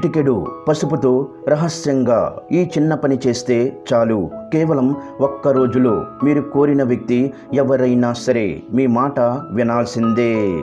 చిటికెడు పసుపుతో రహస్యంగా ఈ చిన్న పని చేస్తే చాలు. కేవలం ఒక్క రోజులో మీరు కోరిన వ్యక్తి ఎవరైనా సరే మీ మాట వినాల్సిందే.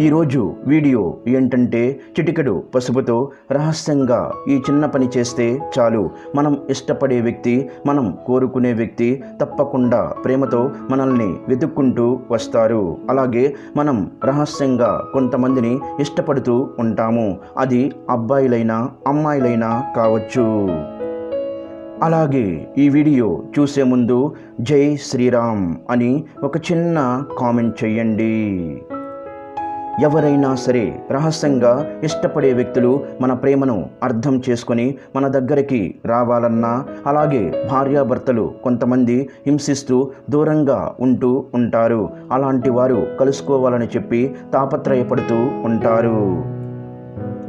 ఈరోజు వీడియో ఏంటంటే చిటికెడు పసుపుతో రహస్యంగా ఈ చిన్న పని చేస్తే చాలు. మనం ఇష్టపడే వ్యక్తి మనం కోరుకునే వ్యక్తి తప్పకుండా ప్రేమతో మనల్ని వెతుక్కుంటూ వస్తారు. అలాగే మనం రహస్యంగా కొంతమందిని ఇష్టపడుతూ ఉంటాము. అది అబ్బాయిలైనా అమ్మాయిలైనా కావచ్చు. అలాగే ఈ వీడియో చూసే ముందు జై శ్రీరామ్ అని ఒక చిన్న కామెంట్ చెయ్యండి. ఎవరైనా సరే రహస్యంగా ఇష్టపడే వ్యక్తులు మన ప్రేమను అర్థం చేసుకొని మన దగ్గరికి రావాలన్నా అలాగే భార్యాభర్తలు కొంతమంది హింసిస్తూ దూరంగా ఉంటూ ఉంటారు. అలాంటి వారు కలుసుకోవాలని చెప్పి తాపత్రయపడుతూ ఉంటారు.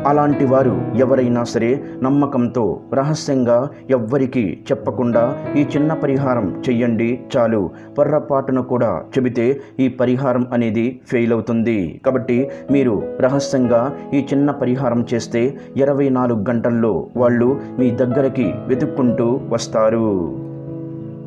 అలాంటి వారు ఎవరైనా సరే నమ్మకంతో రహస్యంగా ఎవ్వరికీ చెప్పకుండా ఈ చిన్న పరిహారం చెయ్యండి చాలు. పొర్రపాటును కూడా చెబితే ఈ పరిహారం అనేది ఫెయిల్ అవుతుంది. కాబట్టి మీరు రహస్యంగా ఈ చిన్న పరిహారం చేస్తే ఇరవై నాలుగు గంటల్లో వాళ్ళు మీ దగ్గరికి వెతుక్కుంటూ వస్తారు.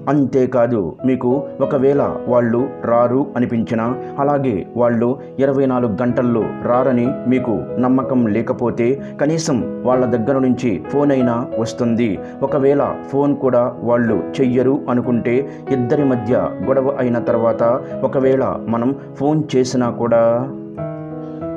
అంతేకాదు మీకు ఒకవేళ వాళ్ళు రారు అనిపించినా అలాగే వాళ్ళు ఇరవై నాలుగు గంటల్లో రారని మీకు నమ్మకం లేకపోతే కనీసం వాళ్ళ దగ్గర నుంచి ఫోన్ అయినా వస్తుంది. ఒకవేళ ఫోన్ కూడా వాళ్ళు చెయ్యరు అనుకుంటే ఇద్దరి మధ్య గొడవ అయిన తర్వాత ఒకవేళ మనం ఫోన్ చేసినా కూడా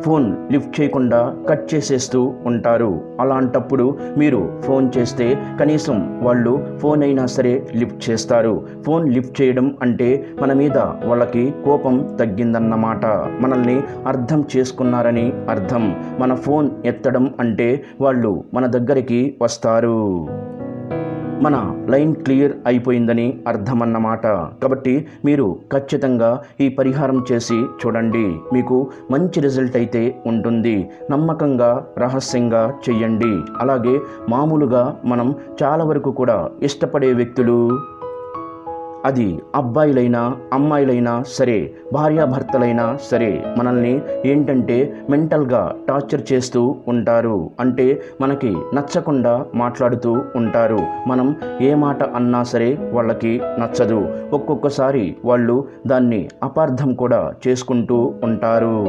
ఫోన్ లిఫ్ట్ చేయకుండా కట్ చేసేస్తూ ఉంటారు. అలాంటప్పుడు మీరు ఫోన్ చేస్తే కనీసం వాళ్ళు ఫోన్ అయినా సరే లిఫ్ట్ చేస్తారు. ఫోన్ లిఫ్ట్ చేయడం అంటే మన మీద వాళ్ళకి కోపం తగ్గిందన్నమాట. మనల్ని అర్థం చేసుకున్నారని అర్థం. మన ఫోన్ ఎత్తడం అంటే వాళ్ళు మన దగ్గరికి వస్తారు. మన లైన్ క్లియర్ అయిపోయిందని అర్థమన్నమాట. కాబట్టి మీరు ఖచ్చితంగా ఈ పరిహారం చేసి చూడండి. మీకు మంచి రిజల్ట్ అయితే ఉంటుంది. నమ్మకంగా రహస్యంగా చెయ్యండి. అలాగే మామూలుగా మనం చాలా వరకు కూడా ఇష్టపడే వ్యక్తులు అది అబ్బాయిలైనా అమ్మాయిలైనా సరే భార్యాభర్తలైనా సరే మనల్ని ఏంటంటే మెంటల్గా టార్చర్ చేస్తూ ఉంటారు. అంటే మనకి నచ్చకుండా మాట్లాడుతూ ఉంటారు. మనం ఏ మాట అన్నా సరే వాళ్ళకి నచ్చదు. ఒక్కొక్కసారి వాళ్ళు దాన్ని అపార్థం కూడా చేసుకుంటూ ఉంటారు.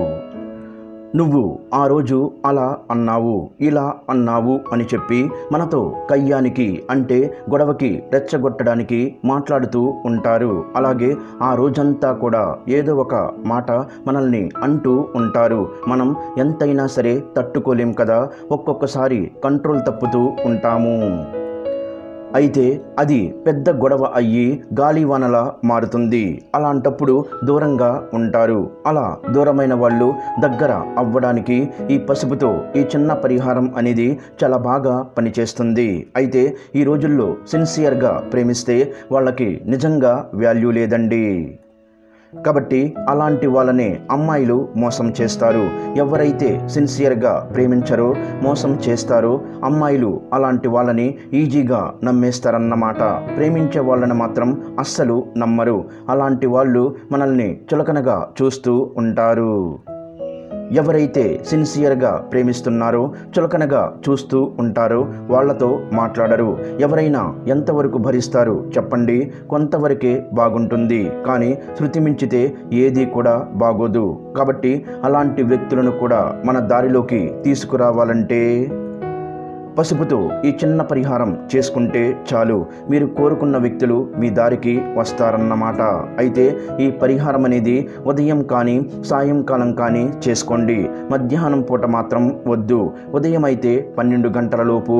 నువ్వు ఆ రోజు అలా అన్నావు ఇలా అన్నావు అని చెప్పి మనతో కయ్యానికి అంటే గొడవకి రెచ్చగొట్టడానికి మాట్లాడుతూ ఉంటారు. అలాగే ఆ రోజంతా కూడా ఏదో ఒక మాట మనల్ని అంటూ ఉంటారు. మనం ఎంతైనా సరే తట్టుకోలేం కదా ఒక్కొక్కసారి కంట్రోల్ తప్పుతూ ఉంటాము. అయితే అది పెద్ద గొడవ అయ్యి గాలివానలా మారుతుంది. అలాంటప్పుడు దూరంగా ఉంటారు. అలా దూరమైన వాళ్ళు దగ్గర అవ్వడానికి ఈ పసుపుతో ఈ చిన్న పరిహారం అనేది చాలా బాగా పనిచేస్తుంది. అయితే ఈ రోజుల్లో సిన్సియర్గా ప్రేమిస్తే వాళ్ళకి నిజంగా వాల్యూ లేదండి. కాబట్టి అలాంటి వాళ్ళనే అమ్మాయిలు మోసం చేస్తారు. ఎవరైతే సిన్సియర్గా ప్రేమించరో మోసం చేస్తారో. అమ్మాయిలు అలాంటి వాళ్ళని ఈజీగా నమ్మేస్తారన్నమాట. ప్రేమించే వాళ్ళని మాత్రం అస్సలు నమ్మరు. అలాంటి వాళ్ళు మనల్ని చులకనగా చూస్తూ ఉంటారు. ఎవరైతే సిన్సియర్గా ప్రేమిస్తున్నారో చులకనగా చూస్తూ ఉంటారో వాళ్ళతో మాట్లాడరు. ఎవరైనా ఎంతవరకు భరిస్తారు చెప్పండి కొంతవరకే బాగుంటుంది. కానీ శృతి మించితే ఏది కూడా బాగోదు. కాబట్టి అలాంటి వ్యక్తులను కూడా మన దారిలోకి తీసుకురావాలంటే పసుపుతో ఈ చిన్న పరిహారం చేసుకుంటే చాలు. మీరు కోరుకున్న వ్యక్తులు మీ దారికి వస్తారన్నమాట. అయితే ఈ పరిహారం అనేది ఉదయం కానీ సాయంకాలం కానీ చేసుకోండి. మధ్యాహ్నం పూట మాత్రం వద్దు. ఉదయం అయితే పన్నెండు గంటల లోపు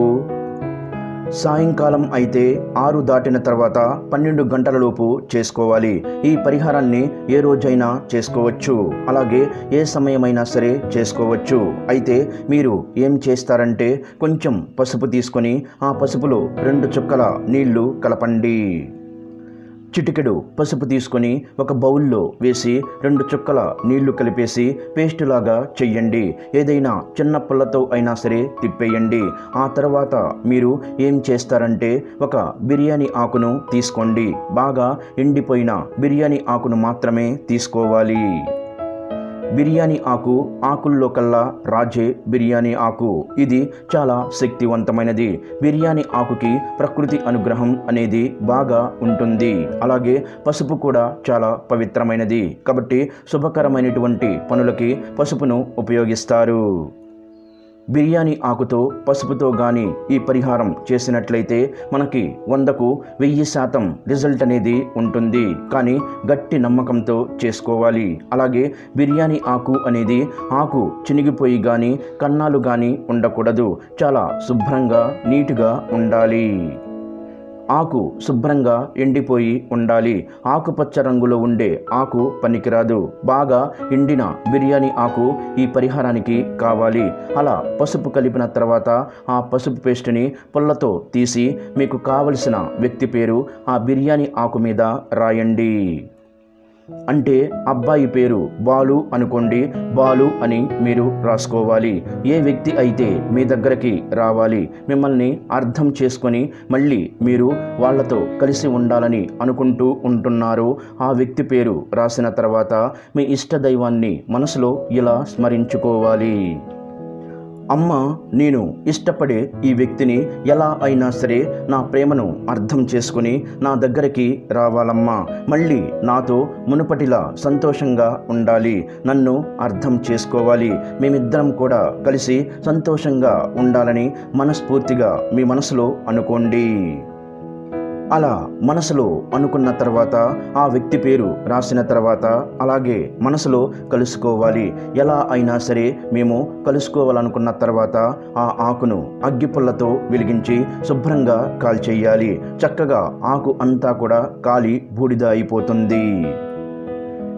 సాయంకాలం అయితే ఆరు దాటిన తర్వాత పన్నెండు గంటలలోపు చేసుకోవాలి. ఈ పరిహారాన్ని ఏ రోజైనా చేసుకోవచ్చు. అలాగే ఏ సమయమైనా సరే చేసుకోవచ్చు. అయితే మీరు ఏం చేస్తారంటే కొంచెం పసుపు తీసుకొని ఆ పసుపులో రెండు చుక్కల నీళ్ళు కలపండి. చిటికెడు పసుపు తీసుకొని ఒక బౌల్లో వేసి రెండు చుక్కల నీళ్ళు కలిపేసి పేస్ట్ లాగా చెయ్యండి. ఏదైనా చిన్న పుల్లతో అయినా సరే తిప్పేయండి. ఆ తర్వాత మీరు ఏం చేస్తారంటే ఒక బిర్యానీ ఆకును తీసుకోండి. బాగా ఎండిపోయిన బిర్యానీ ఆకును మాత్రమే తీసుకోవాలి. బిర్యానీ ఆకు ఆకుల్లో కల్లా రాజే బిర్యానీ ఆకు. ఇది చాలా శక్తివంతమైనది. బిర్యానీ ఆకుకి ప్రకృతి అనుగ్రహం అనేది బాగా ఉంటుంది. అలాగే పసుపు కూడా చాలా పవిత్రమైనది. కాబట్టి శుభకరమైనటువంటి పనులకి పసుపును ఉపయోగిస్తారు. బిర్యానీ ఆకుతో పసుపుతో కానీ ఈ పరిహారం చేసినట్లయితే మనకి వందకు వెయ్యి శాతం రిజల్ట్ అనేది ఉంటుంది. కానీ గట్టి నమ్మకంతో చేసుకోవాలి. అలాగే బిర్యానీ ఆకు అనేది ఆకు చినిగిపోయి కానీ కన్నాలు కానీ ఉండకూడదు. చాలా శుభ్రంగా నీటుగా ఉండాలి. ఆకు శుభ్రంగా ఎండిపోయి ఉండాలి. ఆకుపచ్చ రంగులో ఉండే ఆకు పనికిరాదు. బాగా ఎండిన బిర్యానీ ఆకు ఈ పరిహారానికి కావాలి. అలా పసుపు కలిపిన తర్వాత ఆ పసుపు పేస్ట్ని పుల్లతో తీసి మీకు కావలసిన వ్యక్తి పేరు ఆ బిర్యానీ ఆకు మీద రాయండి. అంటే అబ్బాయి పేరు బాలు అనుకోండి. బాలు అని మీరు రాసుకోవాలి. ఏ వ్యక్తి అయితే మీ దగ్గరికి రావాలి మిమ్మల్ని అర్థం చేసుకొని మళ్ళీ మీరు వాళ్ళతో కలిసి ఉండాలని అనుకుంటూ ఉంటున్నారు. ఆ వ్యక్తి పేరు రాసిన తర్వాత మీ ఇష్ట దైవాన్ని మనసులో ఇలా స్మరించుకోవాలి. అమ్మ నేను ఇష్టపడే ఈ వ్యక్తిని ఎలా అయినా సరే నా ప్రేమను అర్థం చేసుకుని నా దగ్గరికి రావాలమ్మా. మళ్ళీ నాతో మునుపటిలా సంతోషంగా ఉండాలి. నన్ను అర్థం చేసుకోవాలి. మేమిద్దరం కూడా కలిసి సంతోషంగా ఉండాలని మనస్ఫూర్తిగా మీ మనసులో అనుకోండి. అలా మనసులో అనుకున్న తర్వాత ఆ వ్యక్తి పేరు రాసిన తర్వాత అలాగే మనసులో కలుసుకోవాలి. ఎలా అయినా సరే మేము కలుసుకోవాలనుకున్న తర్వాత ఆ ఆకును అగ్గిపుల్లతో వెలిగించి శుభ్రంగా కాల్చేయాలి. చక్కగా ఆకు అంతా కూడా కాలి బూడిద అయిపోతుంది.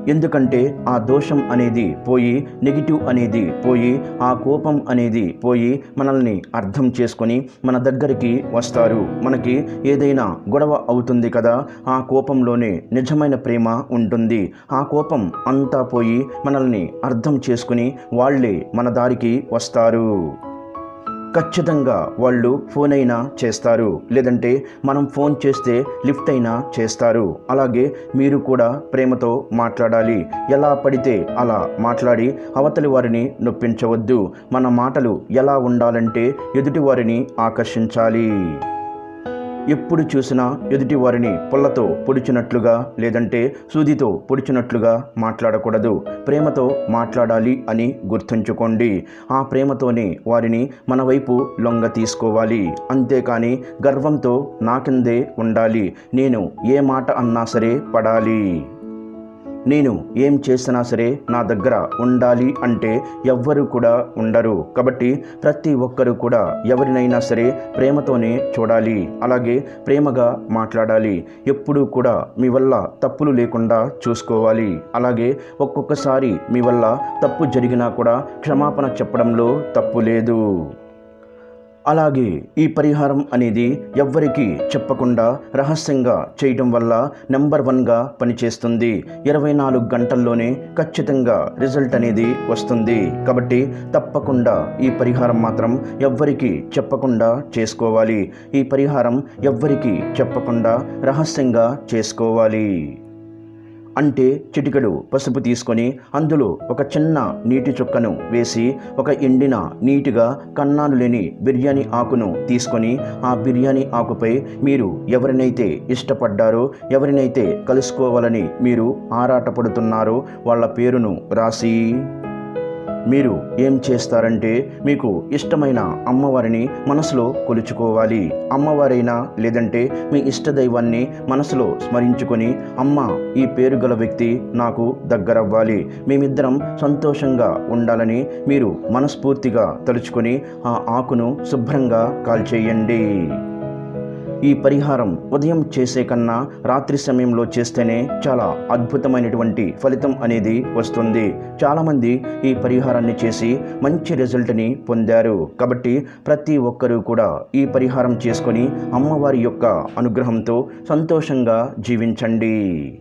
ఎందుకంటే ఆ దోషం అనేది పోయి నెగిటివ్ అనేది పోయి ఆ కోపం అనేది పోయి మనల్ని అర్థం చేసుకొని మన దగ్గరికి వస్తారు. మనకి ఏదైనా గొడవ అవుతుంది కదా ఆ కోపంలోనే నిజమైన ప్రేమ ఉంటుంది. ఆ కోపం అంతా పోయి మనల్ని అర్థం చేసుకుని వాళ్ళే మన దారికి వస్తారు. ఖచ్చితంగా వాళ్ళు ఫోన్ అయినా చేస్తారు. లేదంటే మనం ఫోన్ చేస్తే లిఫ్ట్ అయినా చేస్తారు. అలాగే మీరు కూడా ప్రేమతో మాట్లాడాలి. ఎలా పడితే అలా మాట్లాడి అవతలి వారిని నొప్పించవద్దు. మన మాటలు ఎలా ఉండాలంటే ఎదుటి వారిని ఆకర్షించాలి. ఎప్పుడు చూసినా ఎదుటి వారిని పొల్లతో పొడిచినట్లుగా లేదంటే సూదితో పొడిచినట్లుగా మాట్లాడకూడదు. ప్రేమతో మాట్లాడాలి అని గుర్తుంచుకోండి. ఆ ప్రేమతోనే వారిని మన వైపు లొంగ తీసుకోవాలి. అంతేకాని గర్వంతో నాకిందే ఉండాలి. నేను ఏ మాట అన్నా సరే పడాలి. నేను ఏం చేసినా సరే నా దగ్గర ఉండాలి అంటే ఎవ్వరు కూడా ఉండరు. కాబట్టి ప్రతి ఒక్కరూ కూడా ఎవరినైనా సరే ప్రేమతోనే చూడాలి. అలాగే ప్రేమగా మాట్లాడాలి. ఎప్పుడూ కూడా మీ వల్ల తప్పులు లేకుండా చూసుకోవాలి. అలాగే ఒక్కొక్కసారి మీ వల్ల తప్పు జరిగినా కూడా క్షమాపణ చెప్పడంలో తప్పు లేదు. అలాగే ఈ పరిహారం అనేది ఎవ్వరికీ చెప్పకుండా రహస్యంగా చేయటం వల్ల నెంబర్ వన్గా పనిచేస్తుంది. ఇరవై నాలుగు గంటల్లోనే ఖచ్చితంగా రిజల్ట్ అనేది వస్తుంది. కాబట్టి తప్పకుండా ఈ పరిహారం మాత్రం ఎవ్వరికీ చెప్పకుండా చేసుకోవాలి. ఈ పరిహారం ఎవ్వరికీ చెప్పకుండా రహస్యంగా చేసుకోవాలి. అంటే చిటికెడు పసుపు తీసుకొని అందులో ఒక చిన్న నీటి చుక్కను వేసి ఒక ఎండిన నీటిగా కన్నాలు లేని బిర్యానీ ఆకును తీసుకొని ఆ బిర్యానీ ఆకుపై మీరు ఎవరినైతే ఇష్టపడ్డారో ఎవరినైతే కలుసుకోవాలని మీరు ఆరాటపడుతున్నారో వాళ్ళ పేరును రాసి మీరు ఏం చేస్తారంటే మీకు ఇష్టమైన అమ్మవారిని మనసులో కొలుచుకోవాలి. అమ్మవారైనా లేదంటే మీ ఇష్ట దైవాన్ని మనసులో స్మరించుకొని అమ్మ ఈ పేరు గల వ్యక్తి నాకు దగ్గరవ్వాలి. మేమిద్దరం సంతోషంగా ఉండాలని మీరు మనస్ఫూర్తిగా తలుచుకొని ఆ ఆకును శుభ్రంగా కాల్చేయండి. ఈ పరిహారం ఉదయం చేసే కన్నా రాత్రి సమయంలో చేస్తేనే చాలా అద్భుతమైనటువంటి ఫలితం అనేది వస్తుంది. చాలామంది ఈ పరిహారాన్ని చేసి మంచి రిజల్ట్ని పొందారు. కాబట్టి ప్రతి ఒక్కరూ కూడా ఈ పరిహారం చేసుకొని అమ్మవారి యొక్క అనుగ్రహంతో సంతోషంగా జీవించండి.